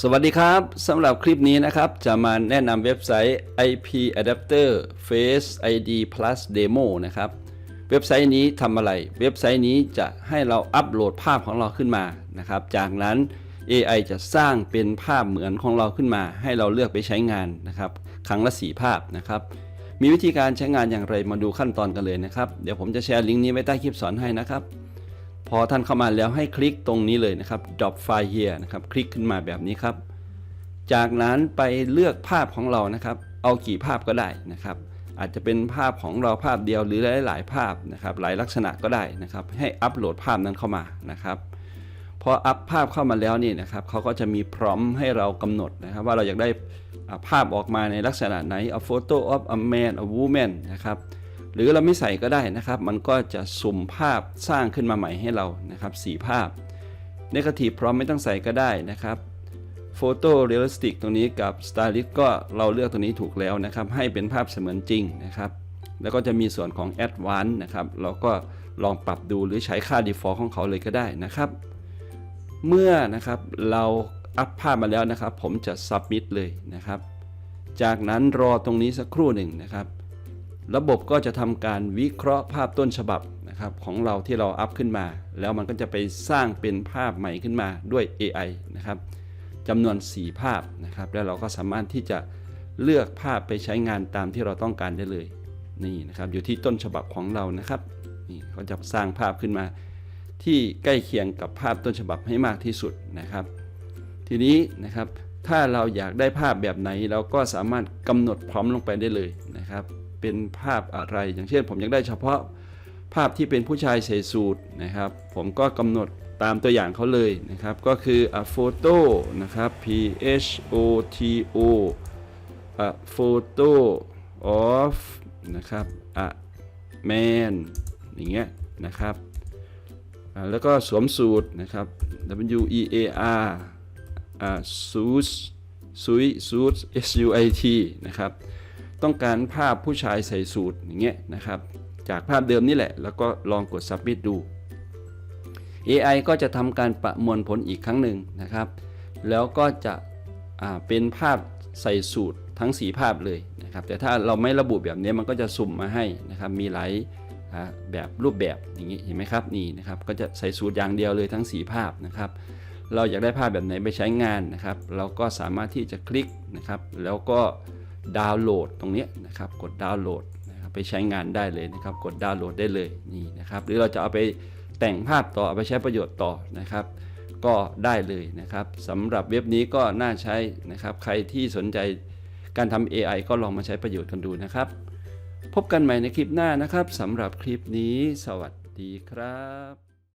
สวัสดีครับสำหรับคลิปนี้นะครับ จะมาแนะนำเว็บไซต์ IP Adapter Face ID Plus Demo นะครับ เว็บไซต์นี้ทำอะไร เว็บไซต์นี้จะให้เราอัปโหลดภาพของเราขึ้นมานะครับ จากนั้น AI จะสร้างเป็นภาพเหมือนของเราขึ้นมา ให้เราเลือกไปใช้งานนะครับ ครั้งละ4ภาพนะครับ มีวิธีการใช้งานอย่างไรมาดูขั้นตอนกันเลยนะครับ เดี๋ยวผมจะแชร์ลิงก์นี้ไว้ใต้คลิปสอนให้นะครับ พอท่านเข้ามาแล้วให้คลิกตรงนี้เลยนะครับ drop file here นะครับ คลิกขึ้นมาแบบนี้ครับ จากนั้นไปเลือกภาพของเรานะครับ เอากี่ภาพก็ได้นะครับ อาจจะเป็นภาพของเราภาพเดียวหรือหลาย ๆ ภาพนะครับ หลายลักษณะก็ได้นะครับ ให้อัปโหลดภาพนั้นเข้ามานะครับพออัพภาพเข้ามาแล้วนี่นะครับเขาก็จะมีพร้อมให้เรากำหนดนะครับ ว่าเราอยากได้ภาพออกมาในลักษณะไหน a photo of a man a woman นะครับ หรือเราไม่ใส่ก็ได้นะครับ มันก็จะสุ่มภาพสร้างขึ้นมาใหม่ให้เรานะครับสภาพ Negative พร้อมไม่ต้องใส่ก็ได้นะครับ Photo Realistic ตรงนี้กับ Stylish ก็เราเลือกตรงนี้ถูกแล้วนะครับ ให้เป็นภาพเสมือนจริงนะครับ แล้วก็จะมีส่วนของ Advanced นะครับ เราก็ลองปรับดูหรือใช้ค่า Default ของเขาเลยก็ได้นะครับ เมื่อนะครับเราอัพภาพมาแล้วนะครับ ผมจะ Submit เลยนะครับ จากนั้นรอตรงนี้สักครู่หนึ่งนะครับ ระบบก็จะทำการวิเคราะห์ภาพต้นฉบับนะครับของเราที่เราอัพขึ้นมา แล้วมันก็จะไปสร้างเป็นภาพใหม่ขึ้นมาด้วย AI นะครับจำนวน 4 ภาพนะครับ แล้วเราก็สามารถที่จะเลือกภาพไปใช้งานตามที่เราต้องการได้เลยนี่นะครับอยู่ที่ต้นฉบับของเรานะครับนี่เขาจะสร้างภาพขึ้นมา ที่ใกล้เคียงกับภาพต้นฉบับให้มากที่สุดนะครับ ทีนี้นะครับถ้าเราอยากได้ภาพแบบไหนเราก็สามารถกำหนดพร้อมลงไปได้เลยนะครับ เป็นภาพอะไร อย่างเช่น ผมอยากได้เฉพาะภาพที่เป็นผู้ชายใส่สูทนะครับ ผมก็กำหนดตามตัวอย่างเขาเลยนะครับ ก็คือ a photo นะครับ p h o t o a photo of นะครับ a man อย่างเงี้ยนะครับอ่าแล้วก็สวมสูทนะครับ w e a r อ่า suit suit suit s u i t นะครับ ต้องการภาพผู้ชายใส่สูทอย่างเงี้ยนะครับ จากภาพเดิมนี่แหละ แล้วก็ลองกด submit ดู AI ก็จะทำการประมวลผลอีกครั้งหนึ่งนะครับ แล้วก็จะเป็นภาพใส่สูตรทั้ง 4 ภาพเลยนะครับ แต่ถ้าเราไม่ระบุแบบนี้มันก็จะสุ่มมาให้นะครับ มีหลายแบบรูปแบบอย่างนี้เห็นไหมครับนี่นะครับ ก็จะใส่สูตรอย่างเดียวเลยทั้ง 4 ภาพนะครับ เราอยากได้ภาพแบบไหนไปใช้งานนะครับ เราก็สามารถที่จะคลิกนะครับ แล้วก็ ดาวน์โหลดตรงนี้นะครับกดดาวน์โหลดนะครับไปใช้งานได้เลยนะครับกดดาวน์โหลดได้เลยนี่นะครับหรือเราจะเอาไปแต่งภาพต่อเอาไปใช้ประโยชน์ต่อนะครับ ก็ได้เลยนะครับสำหรับเว็บนี้ก็น่าใช้นะครับใครที่สนใจการทำ AI ก็ลองมาใช้ประโยชน์กันดูนะครับ พบกันใหม่ในคลิปหน้านะครับสำหรับคลิปนี้ สวัสดีครับ